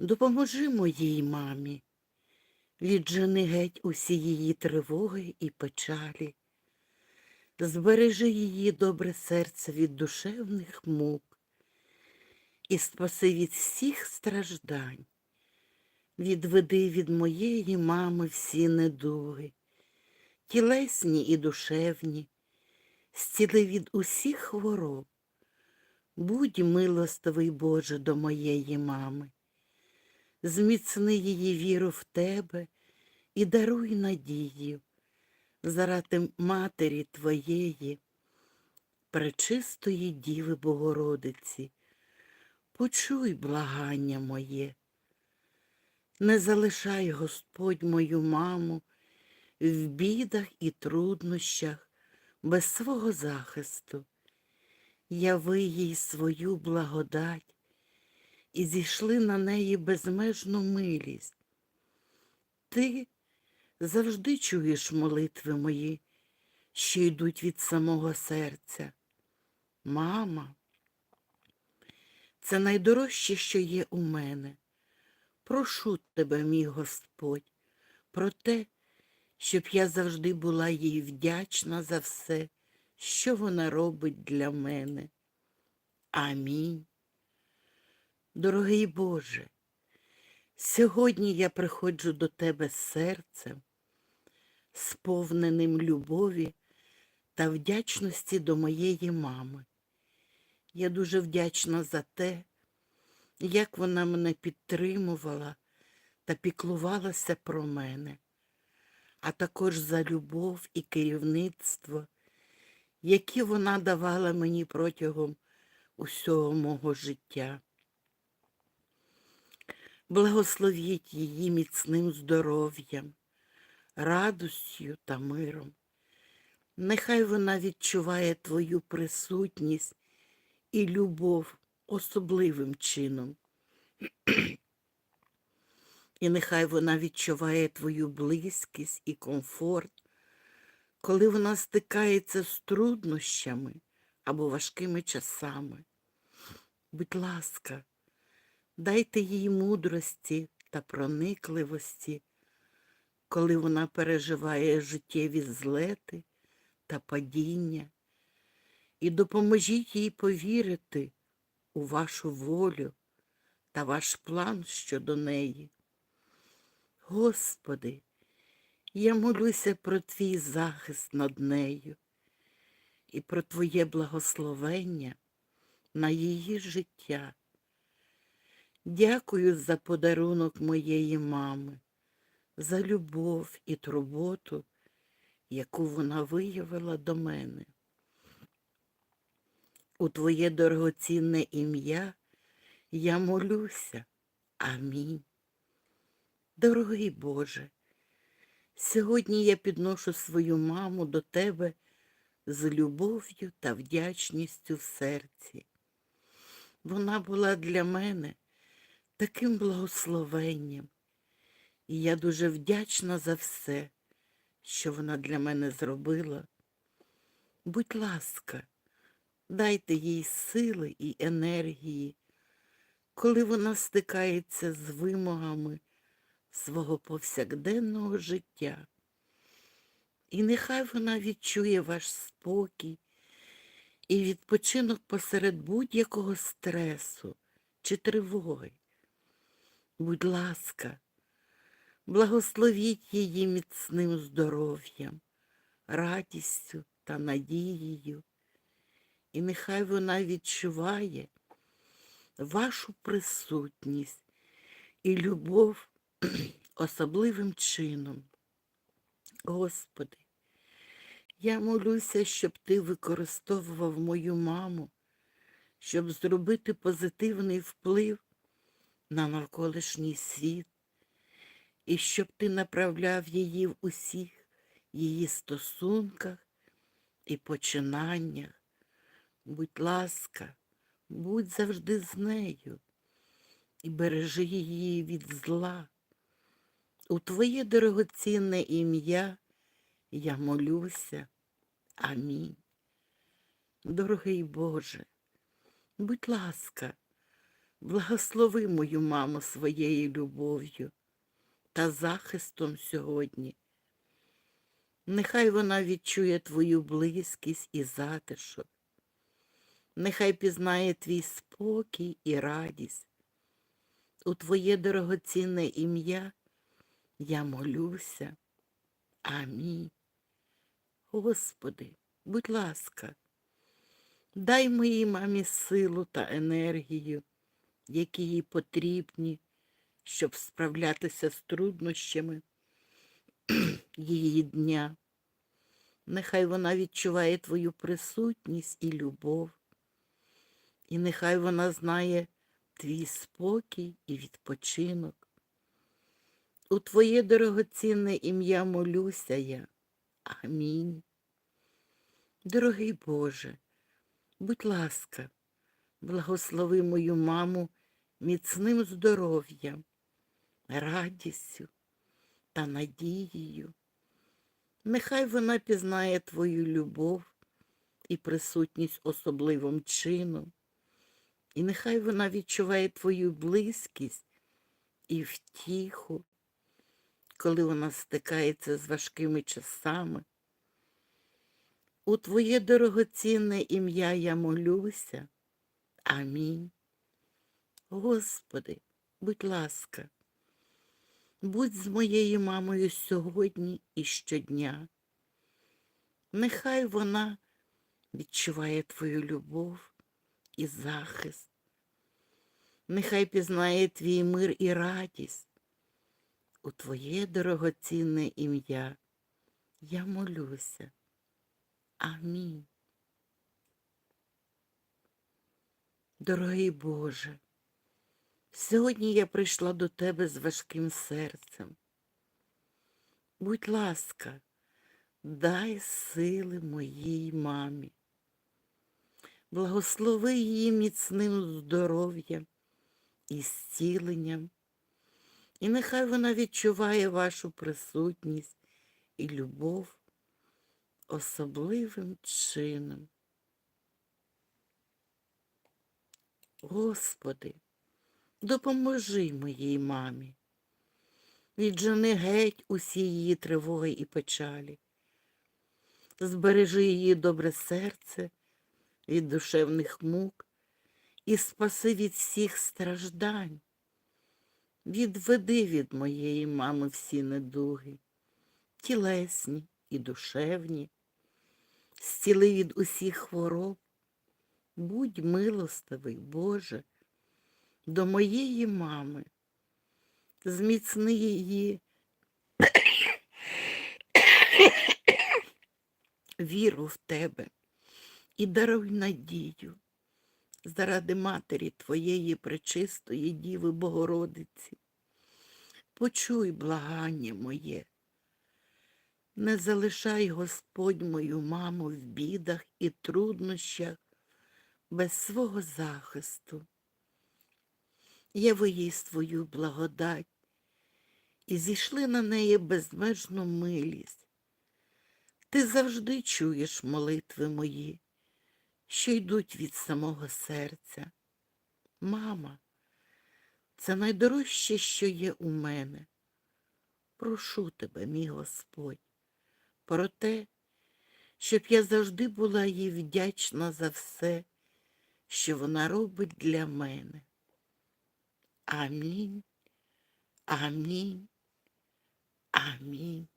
Допоможи моїй мамі, віджени геть усі її тривоги і печалі, збережи її добре серце від душевних мук і спаси від всіх страждань, відведи від моєї мами всі недуги, тілесні і душевні, зціли від усіх хвороб. Будь милостивий, Боже, до моєї мами зміцни її віру в тебе і даруй надію заради матері Твоєї, пречистої Діви Богородиці, почуй благання моє. Не залишай, Господь, мою маму в бідах і труднощах без свого захисту. Яви їй свою благодать і зійшли на неї безмежну милість. Ти завжди чуєш молитви мої, що йдуть від самого серця. Мама, це найдорожче, що є у мене. Прошу тебе, мій Господь, про те, щоб я завжди була їй вдячна за все, що вона робить для мене. Амінь. Дорогий Боже, сьогодні я приходжу до Тебе серцем, сповненим любові та вдячності до моєї мами. Я дуже вдячна за те, як вона мене підтримувала та піклувалася про мене, а також за любов і керівництво, які вона давала мені протягом усього мого життя. Благословіть її міцним здоров'ям, радостю та миром. Нехай вона відчуває твою присутність і любов особливим чином. І нехай вона відчуває твою близькість і комфорт, коли вона стикається з труднощами або важкими часами. Будь ласка, Дайте їй мудрості та проникливості, коли вона переживає життєві злети та падіння, і допоможіть їй повірити у вашу волю та ваш план щодо неї. Господи, я молюся про твій захист над нею і про Твоє благословення на її життя. Дякую за подарунок моєї мами, за любов і турботу, яку вона виявила до мене. У Твоє дорогоцінне ім'я я молюся. Амінь. Дорогий Боже, сьогодні я підношу свою маму до Тебе з любов'ю та вдячністю в серці. Вона була для мене таким благословенням. І я дуже вдячна за все, що вона для мене зробила. Будь ласка, дайте їй сили і енергії, коли вона стикається з вимогами свого повсякденного життя. І нехай вона відчує ваш спокій і відпочинок посеред будь-якого стресу чи тривоги. Будь ласка, благословіть її міцним здоров'ям, радістю та надією, і нехай вона відчуває вашу присутність і любов особливим чином. Господи, я молюся, щоб Ти використовував мою маму, щоб зробити позитивний вплив на навколишній світ, і щоб ти направляв її в усіх її стосунках і починаннях. Будь ласка, будь завжди з нею і бережи її від зла. У Твоє дорогоцінне ім'я я молюся. Амінь. Дорогий Боже, будь ласка, Благослови мою маму своєю любов'ю та захистом сьогодні. Нехай вона відчує твою близькість і затишок. Нехай пізнає твій спокій і радість. У твоє дорогоцінне ім'я я молюся. Амінь. Господи, будь ласка, дай моїй мамі силу та енергію, які їй потрібні, щоб справлятися з труднощами її дня. Нехай вона відчуває твою присутність і любов, і нехай вона знає твій спокій і відпочинок. У твоє дорогоцінне ім'я молюся я. Амінь. Дорогий Боже, будь ласка, благослови мою маму міцним здоров'ям, радістю та надією. Нехай вона пізнає твою любов і присутність особливим чином, і нехай вона відчуває твою близькість і втіху, коли вона стикається з важкими часами. У твоє дорогоцінне ім'я я молюся. Амінь. Господи, будь ласка, будь з моєю мамою сьогодні і щодня. Нехай вона відчуває твою любов і захист. Нехай пізнає твій мир і радість. У твоє дорогоцінне ім'я я молюся. Амінь. Дорогий Боже, сьогодні я прийшла до Тебе з важким серцем. Будь ласка, дай сили моїй мамі. Благослови її міцним здоров'ям і зціленням. І нехай вона відчуває вашу присутність і любов особливим чином. Господи, допоможи моїй мамі. Віджени геть усі її тривоги і печалі. Збережи її добре серце від душевних мук і спаси від всіх страждань. Відведи від моєї мами всі недуги, тілесні і душевні, зціли від усіх хвороб. Будь милостивий, Боже, до моєї мами, зміцни її віру в тебе і даруй надію заради матері Твоєї пречистої Діви Богородиці. Почуй благання моє. Не залишай Господь мою маму в бідах і труднощах без свого захисту. Яви їй свою благодать і зійшли на неї безмежну милість. Ти завжди чуєш молитви мої, що йдуть від самого серця. Мама, це найдорожче, що є у мене. Прошу тебе, мій Господь, про те, щоб я завжди була їй вдячна за все, що вона робить для мене. Амінь, амінь, амінь.